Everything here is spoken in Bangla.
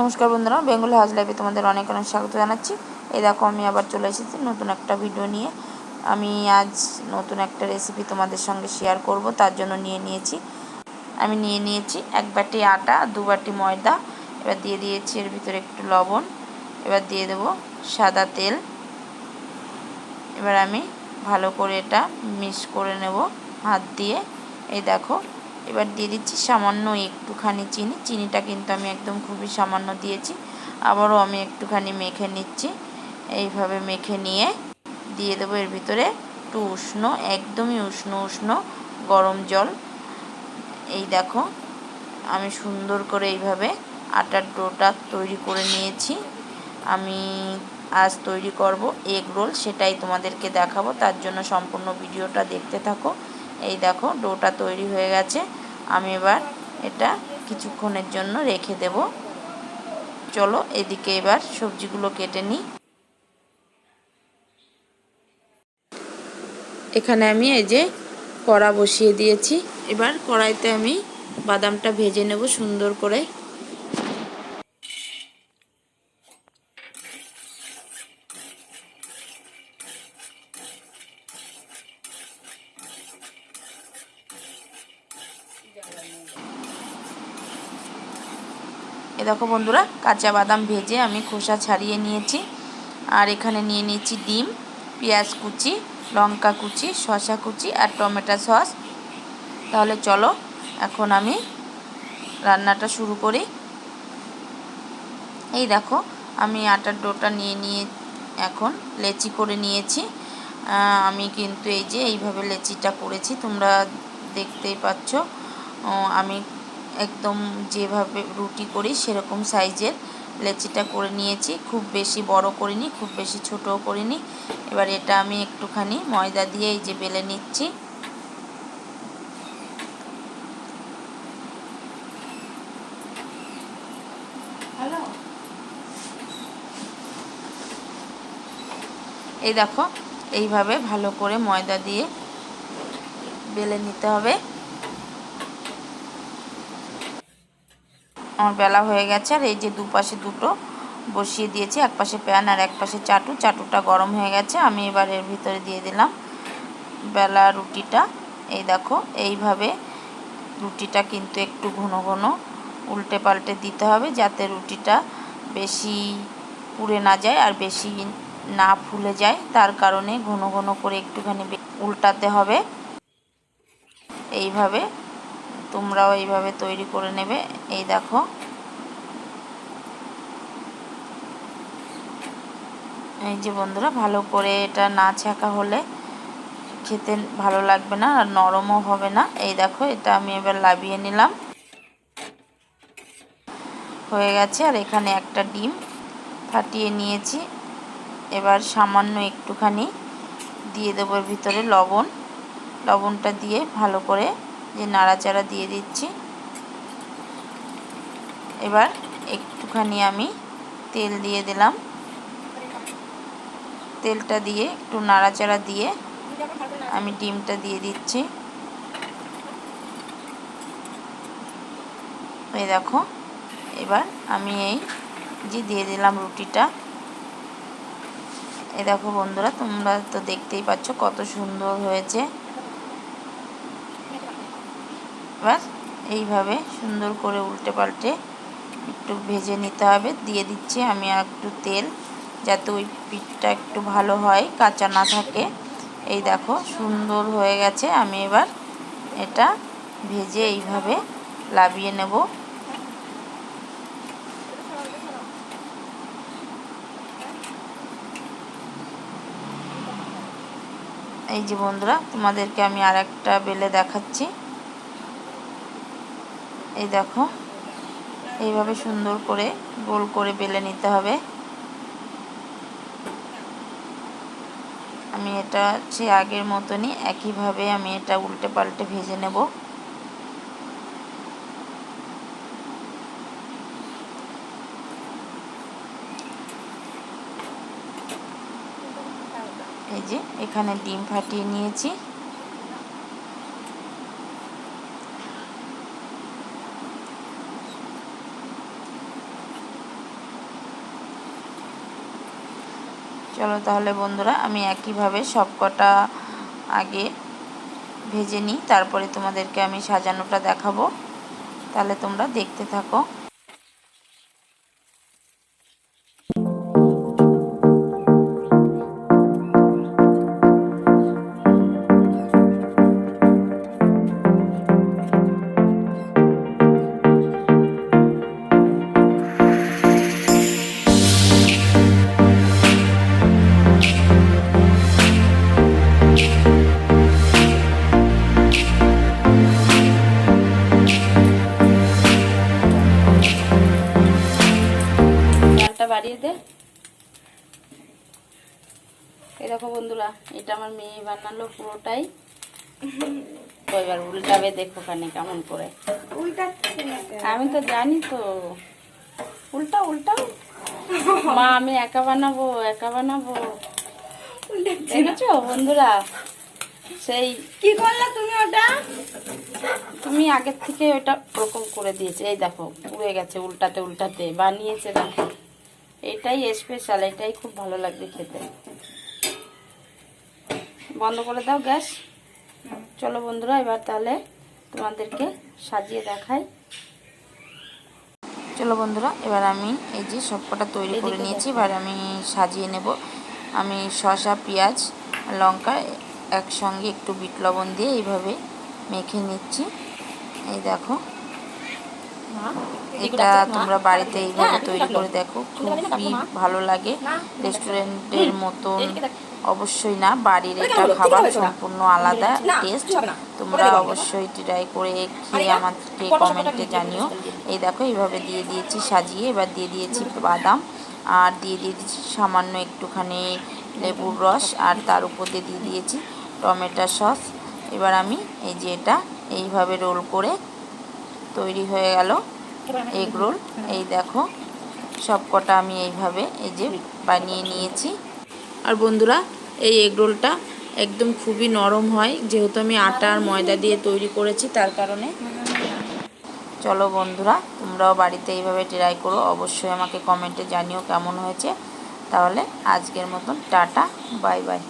নমস্কার বন্ধুরা, বেঙ্গলি হাউস লাইফে তোমাদের অনেক অনেক স্বাগত জানাচ্ছি। এই দেখো, আমি আবার চলে এসেছি নতুন একটা ভিডিও নিয়ে। আমি আজ নতুন একটা রেসিপি তোমাদের সঙ্গে শেয়ার করব, তার জন্য নিয়ে নিয়েছি। আমি নিয়ে নিয়েছি এক বাটি আটা, দু বাটি ময়দা, এবার দিয়ে দিয়েছি এর ভিতরে একটু লবণ, এবার দিয়ে দেব সাদা তেল। এবার আমি ভালো করে এটা মিক্স করে নেব হাত দিয়ে। এই দেখো এবার দিয়ে দিচ্ছি সামান্য একটুখানি চিনি। চিনিটা কিন্তু আমি একদম খুবই সামান্য দিয়েছি। আবারও আমি একটুখানি মেখে নিচ্ছি। এইভাবে মেখে নিয়ে দিয়ে দেবো এর ভিতরে একটু উষ্ণ, একদমই উষ্ণ উষ্ণ গরম জল। এই দেখো, আমি সুন্দর করে এইভাবে আটার ডোটা তৈরি করে নিয়েছি। আমি আজ তৈরি করব এগ রোল, সেটাই তোমাদেরকে দেখাবো। তার জন্য সম্পূর্ণ ভিডিওটা দেখতে থাকো। এই দেখো, ডোটা তৈরি হয়ে গেছে। আমি এবার এটা কিছুক্ষণের জন্য রেখে দেব। চলো, এদিকে এবার সবজিগুলো কেটে নিই। এখানে আমি এই যে কড়া বসিয়ে দিয়েছি। এবার কড়াইতে আমি বাদামটা ভেজে নেব সুন্দর করে। দেখো বন্ধুরা, কাঁচা বাদাম ভেজে আমি খোসা ছাড়িয়ে নিয়েছি। আর এখানে নিয়ে নিয়েছি ডিম, পেঁয়াজ কুচি, লঙ্কা কুচি, শসা কুচি আর টমেটো সস। তাহলে চলো, এখন আমি রান্নাটা শুরু করি। এই দেখো, আমি আটার ডোটা নিয়ে নিয়ে এখন লেচি করে নিয়েছি। আমি কিন্তু এই যে এইভাবে লেচিটা করেছি, তোমরা দেখতেই পাচ্ছ। আমি একদম যেভাবে রুটি করি সেরকম সাইজের লেচিটা করে নিয়েছি। খুব বেশি বড় করিনি খুব বেশি ছোটও করিনি। এবার এটা আমি একটুখানি ময়দা দিয়ে এই যে বেলে নিচ্ছি। এই দেখো এইভাবে ভালো করে ময়দা দিয়ে বেলে নিতে হবে। আমার বেলা হয়ে গেছে আর এই যে দুপাশে দুটো বসিয়ে দিয়েছি, এক পাশে প্যান আর এক পাশে চাটু। চাটুটা গরম হয়ে গেছে, আমি এবার এর ভিতরে দিয়ে দিলাম বেলা রুটিটা। এই দেখো, এইভাবে রুটিটা কিন্তু একটু ঘন ঘন উল্টে পাল্টে দিতে হবে যাতে রুটিটা বেশি পুড়ে না যায় আর বেশি না ফুলে যায়। তার কারণে ঘন ঘন করে একটুখানি উল্টাতে হবে। এইভাবে তোমরাও এইভাবে তৈরি করে নেবে। এই দেখো। এই যে বন্ধুরা, ভালো করে এটা না ছাকা হলে খেতে ভালো লাগবে না আর নরমও হবে না। এই দেখো, এটা আমি এবার লাভিয়ে নিলাম। হয়ে গেছে, আর এখানে একটা ডিম ফাটিয়ে নিয়েছি। এবার সামান্য একটুখানি দিয়ে দেবো ভিতরে লবণ। লবণটা দিয়ে ভালো করে যে নাড়াচাড়া দিয়ে দিচ্ছি। এবার একটুখানি আমি তেল দিয়ে দিলাম। তেলটা দিয়ে একটু নাড়াচাড়া দিয়ে আমি ডিমটা দিয়ে দিচ্ছি। এই দেখো, এবার আমি এই যে দিয়ে দিলাম রুটিটা। এই দেখো বন্ধুরা, তোমরা তো দেখতেই পাচ্ছ কত সুন্দর হয়েছে। এবার এইভাবে সুন্দর করে উল্টে পাল্টে একটু ভেজে নিতে হবে। দিয়ে দিচ্ছি আমি একটু তেল যাতে ওই পিঠটা একটু ভালো হয়, কাঁচা না থাকে। এই দেখো, সুন্দর হয়ে গেছে। আমি এবার এটা ভেজে এইভাবে লাভিয়ে নেব। এই যে বন্ধুরা, তোমাদেরকে আমি আর একটা বেলে দেখাচ্ছি। এই দেখো। এইভাবে সুন্দর করে গোল করে বেলে নিতে হবে। আমি এটা সে আগের মতনই একইভাবে আমি এটা উল্টে পাল্টে ভেজে নেব। এই যে এখানে ডিম ফাটিয়ে নিয়েছি। চলো তাহলে বন্ধুরা, আমি একইভাবে সব কটা আগে ভেজে নিই, তারপরে তোমাদেরকে আমি সাজানোটা দেখাবো। তাহলে তোমরা দেখতে থাকো। বাড়িয়ে দে এই দেখো বন্ধুরা এটা আমার মেয়ে বানালো পুরোটাই। এবার উল্টাবে দেখো কানে কেমন করে। আমি তো জানি তো। উল্টা উল্টা মা আমি একা বানাবো একা বানাবো। দেখেছ বন্ধুরা? সেই কি করলে তুমি ওটা? তুমি আগের থেকে ওটা ওরকম করে দিয়েছে। এই দেখো উড়ে গেছে উল্টাতে উল্টাতে। বানিয়েছে দেখো। এটাই স্পেশাল এটাই খুব ভালো লাগবে খেতে। বন্ধ করে দাও গ্যাস। চলো বন্ধুরা এবার তাহলে তোমাদেরকে সাজিয়ে দেখাই। চলো বন্ধুরা এবার আমি এই যে সবকটা তৈরি করে নিয়েছি এবার আমি সাজিয়ে নেব। আমি শসা পেঁয়াজ লঙ্কা একসঙ্গে একটু বিট লবণ দিয়ে এইভাবে মেখে নিচ্ছি। এই দেখো। এটা তোমরা বাড়িতে এইভাবে তৈরি করে দেখো। খুবই ভালো লাগে। রেস্টুরেন্টের মতন। অবশ্যই না বাড়ির এটা খাবার সম্পূর্ণ আলাদা টেস্ট তোমরা অবশ্যই ট্রাই করে খেয়ে আমাকে কমেন্টে জানিও। এই দেখো এইভাবে দিয়ে দিয়েছি সাজিয়ে এবার দিয়ে দিয়েছি বাদাম। আর দিয়ে দিয়েছি সামান্য একটুখানি লেবুর রস। আর তার উপর দিয়ে দিয়ে দিয়েছি টমেটো সস। এবার আমি এই যে এটা এইভাবে রোল করে তৈরি হয়ে গেল এগ রোল। এই দেখো সব কটা আমি এইভাবে এই যে বানিয়ে নিয়েছি। আর বন্ধুরা এই এগ রোলটা একদম খুবই নরম হয় যেহেতু আমি আটা আর ময়দা দিয়ে তৈরি করেছি তার কারণে। চলো বন্ধুরা তোমরাও বাড়িতে এইভাবে ট্রাই করো। অবশ্যই আমাকে কমেন্টে জানিও কেমন হয়েছে। তাহলে আজকের মতন টাটা বাই বাই।